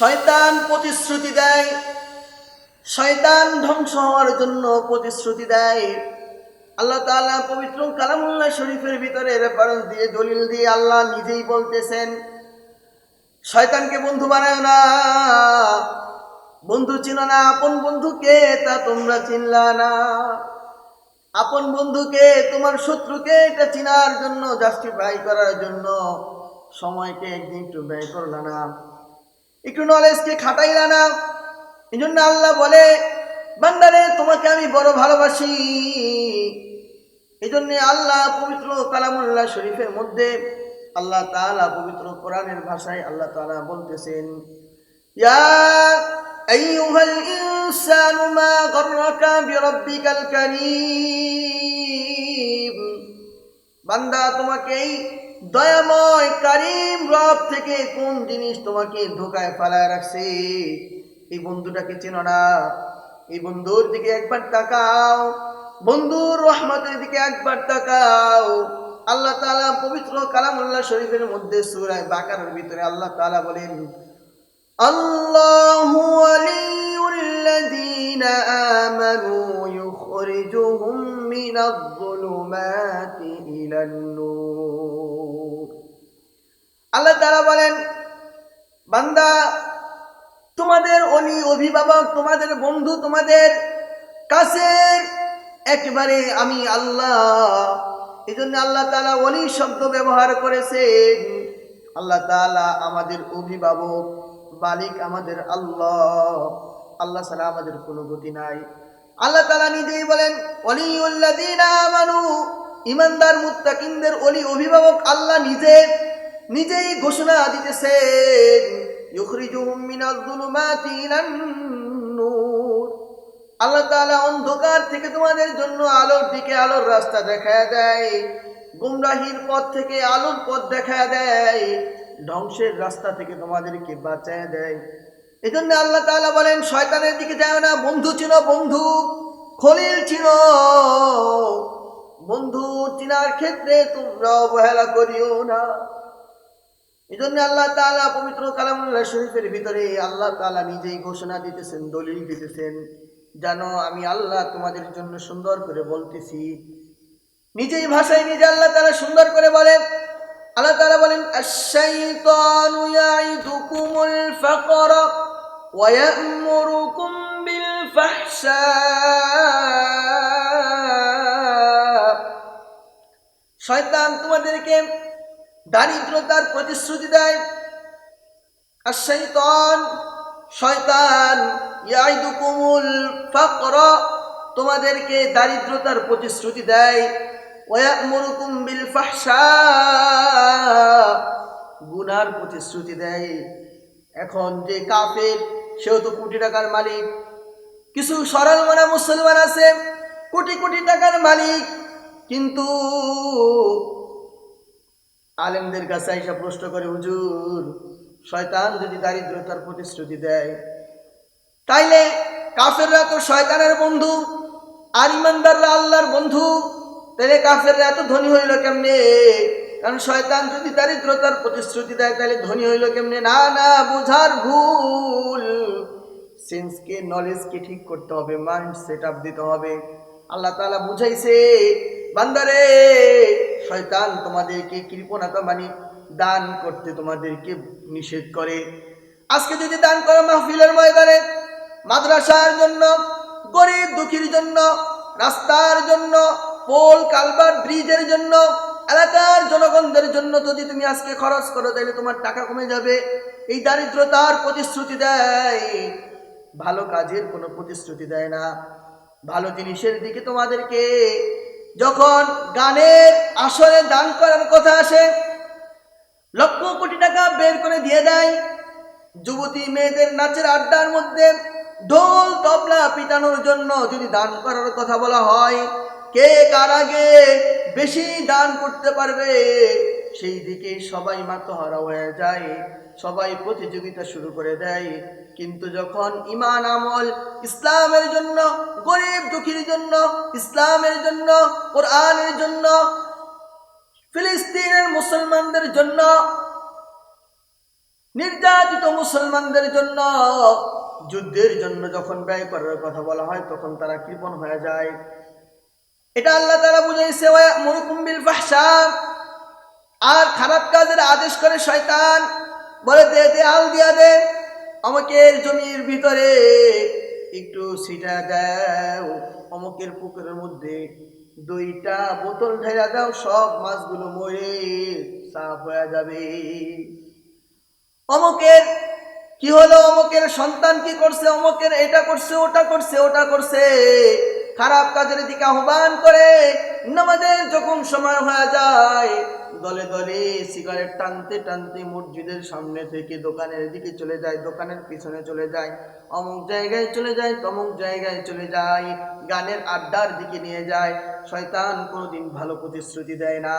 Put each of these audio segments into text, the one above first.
শয়তান প্রতিশ্রুতি দেয়। শয়তান ধ্বংস হওয়ার জন্য প্রতিশ্রুতি দেয়। আল্লাহ তাআলা পবিত্র কালামুল্লাহ শরীফের ভিতরে রেফারেন্স দিয়ে, দলিল দিয়ে আল্লাহ নিজেই বলতেছেন, শয়তানকে বন্ধু বানায় না। বন্ধু চিনো না। আপন বন্ধুকে তা তোমরা চিনলা না। আপন বন্ধুকে, তোমার শত্রুকে এটা চিনার জন্য জাস্টিফাই করার জন্য সময়কে একদিন একটু ব্যয় করলা না। একটু নলেজকে খাটাইলা না এই জন্য আল্লাহ বলে, বান্দারে, তোমাকে আমি বড় ভালোবাসি। এই জন্যে আল্লাহ পবিত্র কালামুল্লাহ শরীফের মধ্যে আল্লাহ তাআলা পবিত্র কোরআনের ভাষায় আল্লাহ তাআলা বলতেছেন বান্দা তোমাকে দয়াময় কারিম রব থেকে কোন জিনিস তোমাকে ধোকায় ফালায় রাখছে এই বন্ধুটাকে চেনো না এই বন্ধুর দিকে একবার তাকাও বন্ধুর রহমতের দিকে একবার তাকাও আল্লাহ তাআলা পবিত্র কালামুল্লাহ শরীফের মধ্যে সূরা বাকারার ভিতরে আল্লাহ তাআলা বলেন الله ولي الذين آمنوا يخرجهم من الظلمات إلى النور আল্লাহ তাআলা বলেন, বান্দা, তোমাদের অলি অভিভাবক, তোমাদের বন্ধু, তোমাদের কাছে একেবারে আমি আল্লাহ এই জন্য আল্লাহ তালা অলি শব্দ ব্যবহার করেছেন। আল্লাহ তাআলা আমাদের অভিভাবক, মালিক আমাদের আল্লাহ আল্লাহ ছাড়া আমাদের কোনো গতি নাই। আল্লাহ তালা নিজেই বলেন অলি ওয়ালিউল্লাযীনা আমানু ইমানদার মুত্তাকিনদের অলি অভিভাবক আল্লাহ নিজে নিজেই ঘোষণা দিতেছেন আল্লাহ তাআলা অন্ধকার থেকে তোমাদের জন্য আলোর দিকে আলোর রাস্তা দেখায় দেয়, গুমরাহির পথ থেকে আলোর পথ দেখায় দেয়, ধ্বংসের রাস্তা থেকে তোমাদেরকে বাঁচায় দেয়। এই জন্য আল্লাহ তাআলা বলেন, শয়তানের দিকে যাও না, বন্ধু চিনো বন্ধু, খলিল চিনো। বন্ধু চিনার ক্ষেত্রে তোমরা অবহেলা করিও না। এই জন্য আল্লাহ তাআলা পবিত্র কালামুল্লাহ শরীফের ভিতরে আল্লাহ তাআলা নিজেই ঘোষণা দিতেছেন, দলিল দিতেছেন জানো আমি আল্লাহ তোমাদের জন্য সুন্দর করে বলতেছি। নিজেই ভাষায় নিজে আল্লাহ তালা সুন্দর করে বলেন। আল্লাহ তাআলা বলেন শয়তান তোমাদেরকে দারিদ্রতার প্রতিশ্রুতি দেয়। আর শৈতান শয়তান, ইয়াইদুকুমুল ফাকর, তোমাদেরকে দারিদ্রতার প্রতিশ্রুতি দেয়। ওয়ায়ামুরুকুম বিল ফাহশা, গুনার প্রতিশ্রুতি দেয়। এখন যে কাফের, সেও তো কোটি টাকার মালিক। কিছু সরল মনা মুসলমান আছে, কোটি কোটি টাকার মালিক। কিন্তু আলেমদের কাছে এসে প্রশ্ন করে, হুজুর, শয়তান যদি দারিদ্রতার প্রতিশ্রুতি দেয়, তাইলে কাফেররা তো শয়তানের বন্ধু আর ইমানদাররা আল্লাহর বন্ধু। তাহলে কাফেররা এত ধনী হইল কেমনে? কারণ শয়তান যদি দারিদ্রতার প্রতিশ্রুতি দেয় তাহলে ধনী হইল কেমনে? না না, বুঝার ভুল। সেন্সকে নলেজকে ঠিক করতে হবে মাইন্ড সেট আপ দিতে হবে। আল্লাহ তাআলা বুঝাইছে, বান্দারে শয়তান তোমাদেরকে কৃপণতা মানে দান করতে তোমাদেরকে নিষেধ করে। আজকে যদি দান করো মাহফিলের ময়দানে, মাদ্রাসার জন্য, গরিব দুঃখীর জন্য, রাস্তার জন্য, পোল কালবার ব্রিজের জন্য, এলাকার জনগণদের জন্য যদি তুমি আজকে খরচ করো, তাহলে তোমার টাকা কমে যাবে। এই দারিদ্রতার প্রতিশ্রুতি দেয়। ভালো কাজের কোনো প্রতিশ্রুতি দেয় না। ভালো জিনিসের দিকে তোমাদেরকে যখন গানের আসরে দান করার কথা আসে, লক্ষ কোটি টাকা বের করে দিয়ে দেয়। যুবতী মেয়েদের নাচের আড্ডার মধ্যে ঢোল, তবলা পিটানোর জন্য যদি দান করার কথা বলা হয়, কে কার আগে বেশি দান করতে পারবে? সেই দিকে সবাই মাতহারা হয়ে যায়। সবাই প্রতিযোগিতা শুরু করে দেয়। কিন্তু যখন ইমান আমল ইসলামের জন্য, গরিব দুঃখীর জন্য, ইসলামের জন্য, কোরআনের জন্য, ফিলিস্তিনের মুসলমানদের জন্য, নির্যাতিত মুসলমানদের জন্য, যুদ্ধের জন্য যখন ব্যয় করার কথা বলা হয়, তখন তারা কৃপণ হয়ে যায়। এটা আল্লাহ তারা বুঝাইছে আর খারাপ কাজের আদেশ করে শয়তান। বলে দে দে, আল দিয়া দে। আমাকে জমির ভিতরে একটু সিটা দাও। অমুকের পুকুরের মধ্যে দুইটা বোতল ঢেরা দাও, সব মাছগুলো মরে সাফ হয়ে যাবে। অমুকের কি হলো? অমুকের সন্তান কি করছে? অমুকের এটা করছে, ওটা করছে ওটা করছে। খারাপ কাজের দিকে আহ্বান করে। নামাজের যখন সময় হয়ে যায় দলে দলে সিগারেট টানতে টানতে মসজিদের সামনে থেকে দোকানের দিকে চলে যায়, দোকানের পিছনে চলে যায়, অমুক জায়গায় চলে যায়, তমুক জায়গায় চলে যায়, গানের আড্ডার দিকে নিয়ে যায়, শয়তান কোনোদিন ভালো প্রতিশ্রুতি দেয় না।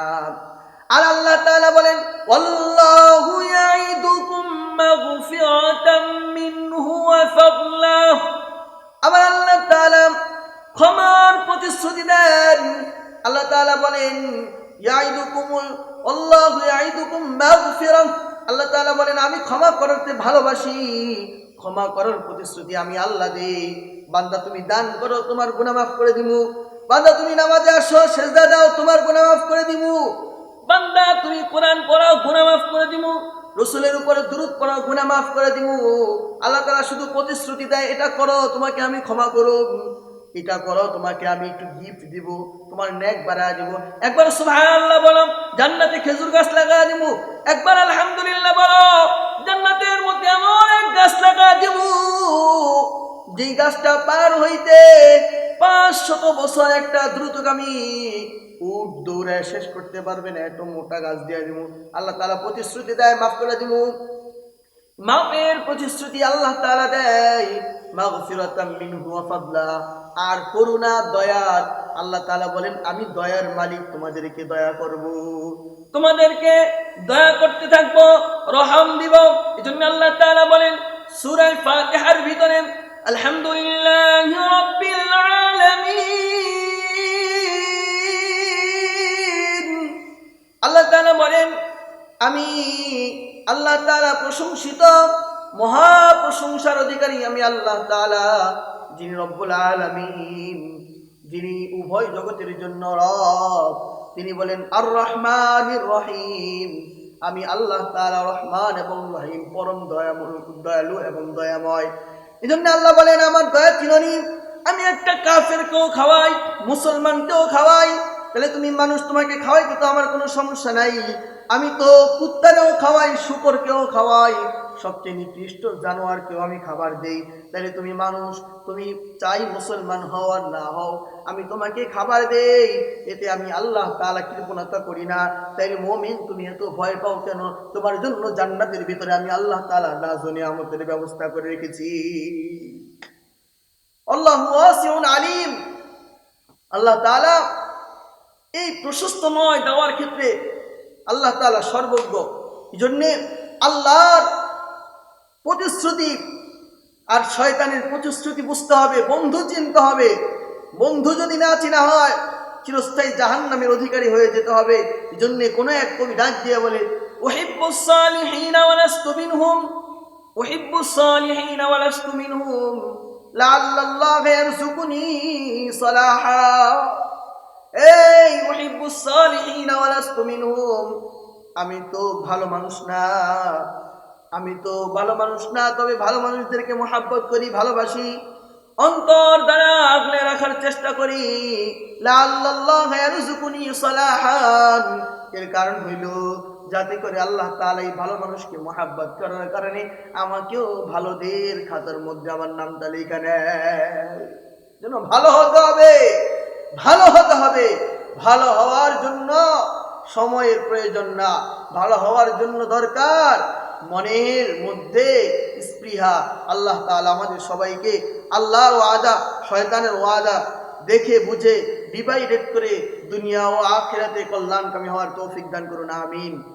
আর আল্লাহ তাআলা বলেন আবার আল্লাহ তাআলা ক্ষমার প্রতিশ্রুতি দেন। আল্লাহ তাআলা বলেন আল্লাহু আল্লাহ তাআলা বলেন, আমি ক্ষমা করতে ভালোবাসি। ক্ষমা করার প্রতিশ্রুতি আমি আল্লাহ দেই। বান্দা, তুমি দান করো, তোমার গুনাহ মাফ করে দিমু। বান্দা, তুমি নামাজে আসো, সেজদা দাও, তোমার গুনাহ মাফ করে দিমু। বান্দা, তুমি কোরআন পড়াও, গুনাহ মাফ করে দিমু। রসুলের উপরে দূরত পড়াও, গুনাহ মাফ করে দিমু। আল্লাহ তাআলা শুধু প্রতিশ্রুতি দেয়, এটা করো, তোমাকে আমি ক্ষমা করব এটা করো, তোমাকে আমি একটু গিফট দিব, তোমার নেক বাড়ায় দিব। একবার সুবহানাল্লাহ বলো, জান্নাতে খেজুর গাছ লাগায় দিব। একবার আলহামদুলিল্লাহ বলো, জান্নাতের মধ্যে এমন এক গাছ লাগায় দিব, যেই গাছটা পার হইতে পাঁচ শত বছর একটা দ্রুতগামী উট দৌড়ে শেষ করতে পারবে না, এত মোটা গাছ দিয়ে দিব। আল্লাহ তালা প্রতিশ্রুতি দেয়, মাফ করে দিব। মাপের প্রতিশ্রুতি আল্লাহ তাআলা দেয় আর করুণা, দয়ার, আল্লাহ তাআলা বলেন, আমি দয়ার মালিক, তোমাদেরকে দয়া করব। তোমাদেরকে দয়া করতে থাকব, রহম দিব। এজন্য আল্লাহ তাআলা বলেন সূরা ফাতিহার ভিতরে, আলহামদুলিল্লাহি আল্লাহ তাআলা বলেন, আমি আল্লাহ তাআলা প্রশংসিত মহা প্রশংসার অধিকারী আমি আল্লাহ তালা যিনি রব্বুল আলামিন, যিনি উভয় জগতের জন্য রব। তিনি বলেন আর রহমান রহিম। আমি আল্লাহ তালা রহমান এবং রহিম, পরম দয়াময়, দয়ালু এবং দয়াময়। এই জন্য আল্লাহ বলেন, আমার দয়া চিরনি আমি একটা কাফেরকেও খাওয়াই, মুসলমানকেও খাওয়াই তাহলে তুমি মানুষ তোমাকে খাওয়াইতে তো আমার কোনো সমস্যা নাই। আমি তো কুত্তারেও খাওয়াই, শুকরকেও খাওয়াই। সবচেয়ে নিকৃষ্ট জানোয়ারকেও আমি খাবার দেই। তাহলে তুমি মানুষ, তুমি চাই মুসলমান হও আর না হও, আমি তোমাকে খাবার দেই। এতে আমি আল্লাহ তাআলা কৃপণতা করি না। তাইলে মমিন, তুমি এত ভয় পাও কেন? তোমার জন্য জান্নাতের ভিতরে আমি আল্লাহ তাআলা নাজনে আমাদের ব্যবস্থা করে রেখেছি। আল্লাহ আলিম। আল্লাহ তাআলা এই প্রশস্তময় দেওয়ার ক্ষেত্রে আল্লাহ তাআলা সর্বজ্ঞ। জন্যে আল্লাহর প্রতিশ্রুতি আর শয়তানের প্রতিশ্রুতি বুঝতে হবে, বন্ধু চিনতে হবে। বন্ধু যদি না চিনা হয়, চিরস্থায়ী জাহান নামের অধিকারী হয়ে যেতে হবে। এই জন্যে কোনো এক কবি ডাক দিয়ে বলে ওহিব্বুস এই ওহিব্বুস সালিহিনা ওয়ালাস্তু মিনহুম। আমি তো ভালো মানুষ না। আমি তো ভালো মানুষ না, তবে ভালো মানুষদেরকে মোহাব্বত করি, ভালোবাসি। অন্তর দ্বারা আগলে রাখার চেষ্টা করি। সালাহান। এর কারণ হইল, যাতে করে আল্লাহ তাআলা এই ভালো মানুষকে মোহাব্বত করার কারণে আমাকেও ভালোদের খাতার মধ্যে আমার নামটা লেখা নেয়। যেন ভালো হতে হবে। ভালো হতে হবে। ভালো হওয়ার জন্য সময়ের প্রয়োজন না। ভালো হওয়ার জন্য দরকার মনের মধ্যে স্পৃহা। আল্লাহ তাআলা আমাদের সবাইকে আল্লাহর ওয়াদা, শয়তানের ওয়াদা দেখে, বুঝে ডিভাইডেড করে দুনিয়া ও আখেরাতে কল্যাণকামী হওয়ার তৌফিক দান করুন। আমিন।